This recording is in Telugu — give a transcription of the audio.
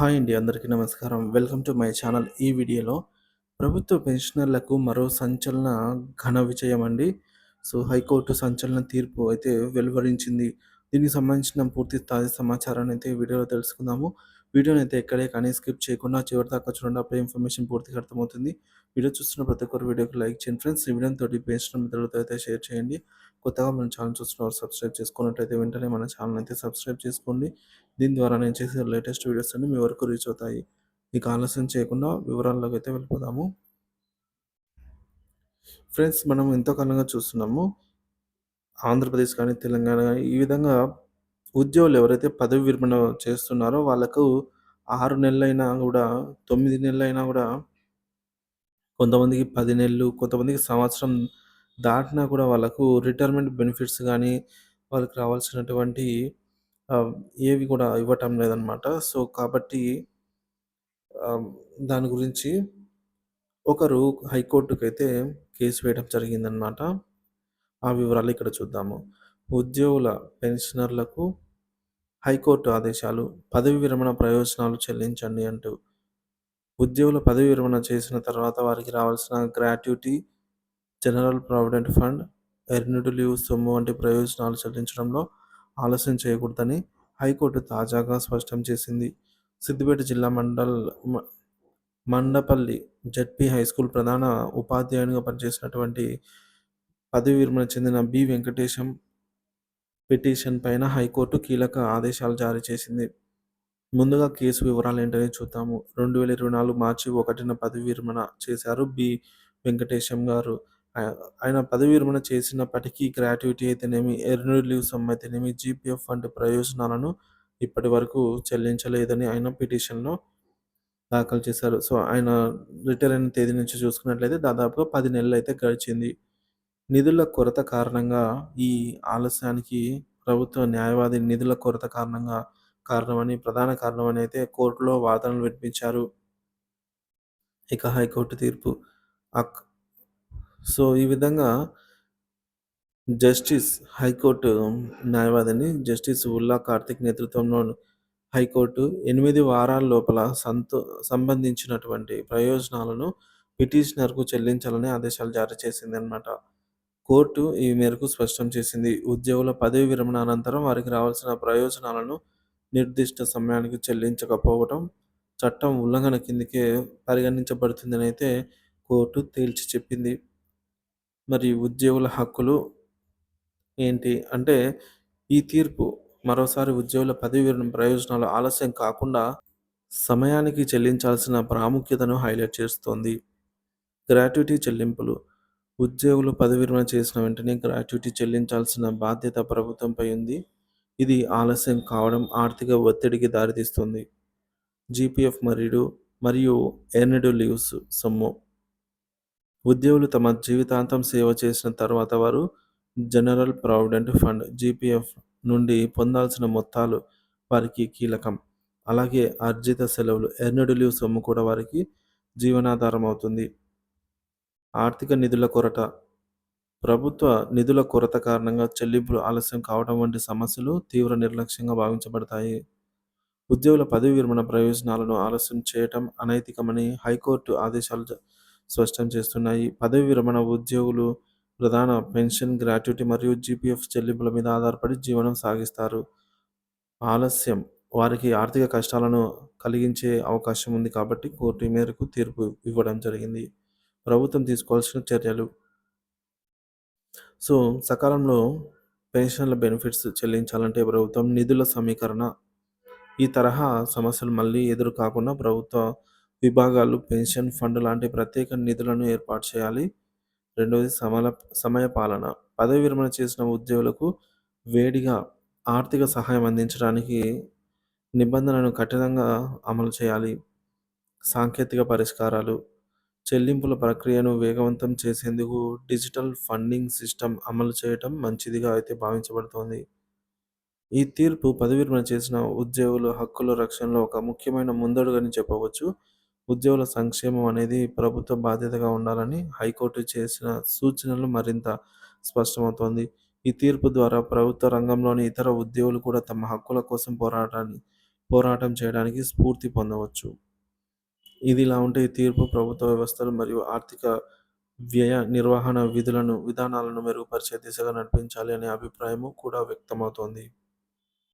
హాయ్ అండి అందరికీ నమస్కారం. Welcome to my channel. ఈ వీడియోలో ప్రభుత్వ పెన్షనర్లకు మరో సంచలన ఘన విజయం అండి. సో హైకోర్టు సంచలన తీర్పు అయితే వెలువరించింది. దీనికి సంబంధించిన పూర్తి స్థాయి సమాచారాన్ని అయితే వీడియోలో తెలుసుకుందాము. వీడియోని అయితే ఎక్కడే కానీ స్కిప్ చేయకుండా చివరి దాకా చూడండి. అప్పుడే ఇన్ఫర్మేషన్ పూర్తిగా అర్థమవుతుంది. వీడియో చూస్తున్న ప్రతి ఒక్కరు వీడియోకి లైక్ చేయండి ఫ్రెండ్స్. ఈ వీడియోని తోటి పెన్షన్ మిత్రులతో అయితే షేర్ చేయండి. కొత్తగా మన ఛానల్ చూస్తున్న వారు సబ్స్క్రైబ్ చేసుకున్నట్లయితే వెంటనే మన ఛానల్ అయితే సబ్స్క్రైబ్ చేసుకోండి. దీని ద్వారా నేను చేసే లేటెస్ట్ వీడియోస్ అన్ని మీ వరకు రీచ్ అవుతాయి. మీకు ఆలస్యం చేయకుండా వివరాల్లోకి అయితే వెళ్ళిపోదాము. ఫ్రెండ్స్ మనం ఎంతో కాలంగా చూస్తున్నాము. ఆంధ్రప్రదేశ్ కానీ తెలంగాణ కానీ ఈ విధంగా ఉద్యోగులు ఎవరైతే పదవి విరమణ చేస్తున్నారో వాళ్ళకు ఆరు నెలలైనా కూడా తొమ్మిది నెలలైనా కూడా కొంతమందికి పది నెలలు కొంతమందికి సంవత్సరం దాటినా కూడా వాళ్ళకు రిటైర్మెంట్ బెనిఫిట్స్ కానీ వాళ్ళకి రావాల్సినటువంటి ఏవి కూడా ఇవ్వటం లేదనమాట సో కాబట్టి దాని గురించి ఒకరు హైకోర్టుకైతే కేసు వేయడం జరిగిందనమాట ఆ వివరాలు ఇక్కడ చూద్దాము. ఉద్యోగుల పెన్షనర్లకు హైకోర్టు ఆదేశాలు పదవి విరమణ ప్రయోజనాలు చెల్లించండి అంటూ ఉద్యోగుల పదవి విరమణ చేసిన తర్వాత వారికి రావాల్సిన gratuity general provident fund earned leave సొమ్ము వంటి ప్రయోజనాలు చెల్లించడంలో ఆలస్యం చేయకూడదని హైకోర్టు తాజాగా స్పష్టం చేసింది. సిద్దిపేట జిల్లా mandal Mandapalli ZP high school ప్రధాన ఉపాధ్యాయునిగా పనిచేసినటువంటి పదవి విరమణ చెందిన బి వెంకటేశం పిటిషన్ పైన హైకోర్టు కీలక ఆదేశాలు జారీ చేసింది. ముందుగా కేసు వివరాలు ఏంటని చూద్దాము. రెండు వేల ఇరవై నాలుగు మార్చి ఒకటిన పదవి విరమణ చేశారు బి. వెంకటేశం గారు. ఆయన పదవి విరమణ చేసినప్పటికీ గ్రాట్యుటీ అయితేనేమి ఎర్నూ లీవ్ సమ్ అయితేనేమి జీపీఎఫ్ వంటి ప్రయోజనాలను ఇప్పటి వరకు చెల్లించలేదని ఆయన పిటిషన్లో దాఖలు చేశారు. సో ఆయన రిటైర్ అయిన తేదీ నుంచి చూసుకున్నట్లయితే దాదాపుగా పది నెలలు అయితే గడిచింది. నిధుల కొరత కారణంగా ఈ ఆలస్యానికి ప్రభుత్వ న్యాయవాది నిధుల కొరత కారణంగా కారణమని ప్రధాన కారణమని అయితే కోర్టులో వాదనలు వినిపించారు. ఇక హైకోర్టు తీర్పు. అక్ సో ఈ విధంగా జస్టిస్ హైకోర్టు న్యాయవాదిని జస్టిస్ ఉల్లా కార్తిక్ నేతృత్వంలో హైకోర్టు ఎనిమిది వారాల లోపల సంతో సంబంధించినటువంటి ప్రయోజనాలను పిటిషనర్కు చెల్లించాలని ఆదేశాలు జారీ చేసింది అనమాట కోర్టు ఈ మేరకు స్పష్టం చేసింది. ఉద్యోగుల పదవి విరమణ అనంతరం వారికి రావాల్సిన ప్రయోజనాలను నిర్దిష్ట సమయానికి చెల్లించకపోవడం చట్టం ఉల్లంఘన కిందకే పరిగణించబడుతుందని అయితే కోర్టు తేల్చి చెప్పింది. మరి ఉద్యోగుల హక్కులు ఏంటి? అంటే ఈ తీర్పు మరోసారి ఉద్యోగుల పదవి విరణ ప్రయోజనాలు ఆలస్యం కాకుండా సమయానికి చెల్లించాల్సిన ప్రాముఖ్యతను హైలైట్ చేస్తోంది. గ్రాట్యుటీ చెల్లింపులు. ఉద్యోగులు పదవి విరమణ చేసిన వెంటనే గ్రాట్యుటీ చెల్లించాల్సిన బాధ్యత ప్రభుత్వంపై ఉంది. ఇది ఆలస్యం కావడం ఆర్థిక ఒత్తిడికి దారితీస్తుంది. జీపీఎఫ్ మరియు మరియు ఎర్నెడ్ లీవ్స్ సొమ్ము. ఉద్యోగులు తమ జీవితాంతం సేవ చేసిన తర్వాత వారు జనరల్ ప్రావిడెంట్ ఫండ్ జీపీఎఫ్ నుండి పొందాల్సిన మొత్తాలు వారికి కీలకం. అలాగే అర్జిత సెలవులు ఎర్నడ్ లీవ్ సొమ్ము కూడా వారికి జీవనాధారం అవుతుంది ఆర్థిక నిధుల కొరత ప్రభుత్వ నిధుల కొరత కారణంగా చెల్లింపులు ఆలస్యం కావడం వంటి సమస్యలు తీవ్ర నిర్లక్ష్యంగా భావించబడతాయి. ఉద్యోగుల పదవి విరమణ ప్రయోజనాలను ఆలస్యం చేయటం అనైతికమని హైకోర్టు ఆదేశాలు స్పష్టం చేస్తున్నాయి. పదవి విరమణ ఉద్యోగులు ప్రధాన పెన్షన్ గ్రాట్యుటీ మరియు జీపీఎఫ్ చెల్లింపుల మీద ఆధారపడి జీవనం సాగిస్తారు. ఆలస్యం వారికి ఆర్థిక కష్టాలను కలిగించే అవకాశం ఉంది కాబట్టి కోర్టు మేరకు తీర్పు ఇవ్వడం జరిగింది. ప్రభుత్వం తీసుకోవాల్సిన చర్యలు సో సకాలంలో పెన్షన్ల బెనిఫిట్స్ చెల్లించాలంటే ప్రభుత్వం నిధుల సమీకరణ ఈ తరహా సమస్యలు మళ్ళీ ఎదురు కాకుండా ప్రభుత్వ విభాగాలు పెన్షన్ ఫండ్ లాంటి ప్రత్యేక నిధులను ఏర్పాటు చేయాలి. రెండవది సమల సమయ పాలన. పదవి విరమణ చేసిన ఉద్యోగులకు వేడిగా ఆర్థిక సహాయం అందించడానికి నిబంధనలను కఠినంగా అమలు చేయాలి. సాంకేతిక పరిష్కారాలు చెల్లింపుల ప్రక్రియను వేగవంతం చేసేందుకు డిజిటల్ ఫండింగ్ సిస్టమ్ అమలు చేయటం మంచిదిగా అయితే భావించబడుతోంది. ఈ తీర్పు పదవి చేసిన ఉద్యోగుల హక్కుల రక్షణలో ఒక ముఖ్యమైన ముందడుగని చెప్పవచ్చు. ఉద్యోగుల సంక్షేమం అనేది ప్రభుత్వ బాధ్యతగా ఉండాలని హైకోర్టు చేసిన సూచనలు మరింత స్పష్టమవుతోంది. ఈ తీర్పు ద్వారా ప్రభుత్వ రంగంలోని ఇతర ఉద్యోగులు కూడా తమ హక్కుల కోసం పోరాటాన్ని పోరాటం చేయడానికి స్ఫూర్తి పొందవచ్చు. ఇదిలా ఉంటే ఈ తీర్పు ప్రభుత్వ వ్యవస్థలు మరియు ఆర్థిక వ్యయ నిర్వహణ విధులను విధానాలను మెరుగుపరిచే దిశగా నడిపించాలి అనే అభిప్రాయము కూడా వ్యక్తమవుతోంది.